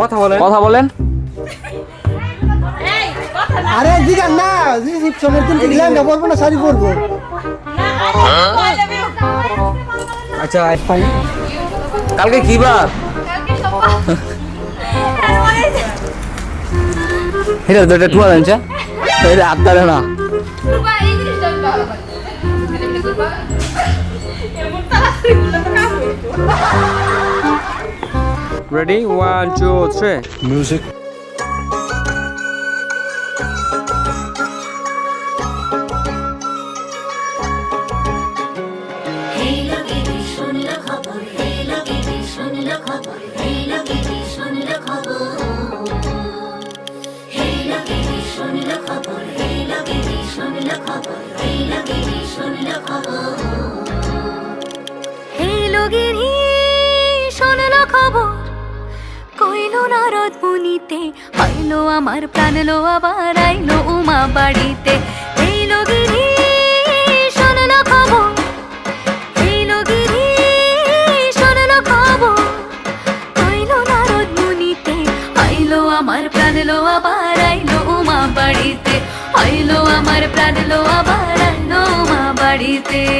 কথা বলেন। কথা বলেন। আরে দিগান না রিসিপশনের দিন লেহেঙ্গা পরবো না শাড়ি পরবো। আচ্ছা ফাইন। কালকে কি বার? এটা তো এটা টুয়া জানছে এটা আত্মারে না। Ready one two three Music. এই লগেরে শুনল খবর নারদ মুনিতে আইলো আমার প্রাণ লো আবার আইলো উমা বাড়িতে। মুনিতে আমার প্রাণ লো আবার আইলো উমা বাড়িতে। আইলো আমার প্রাণ লো আবার আইলো উমা বাড়িতে।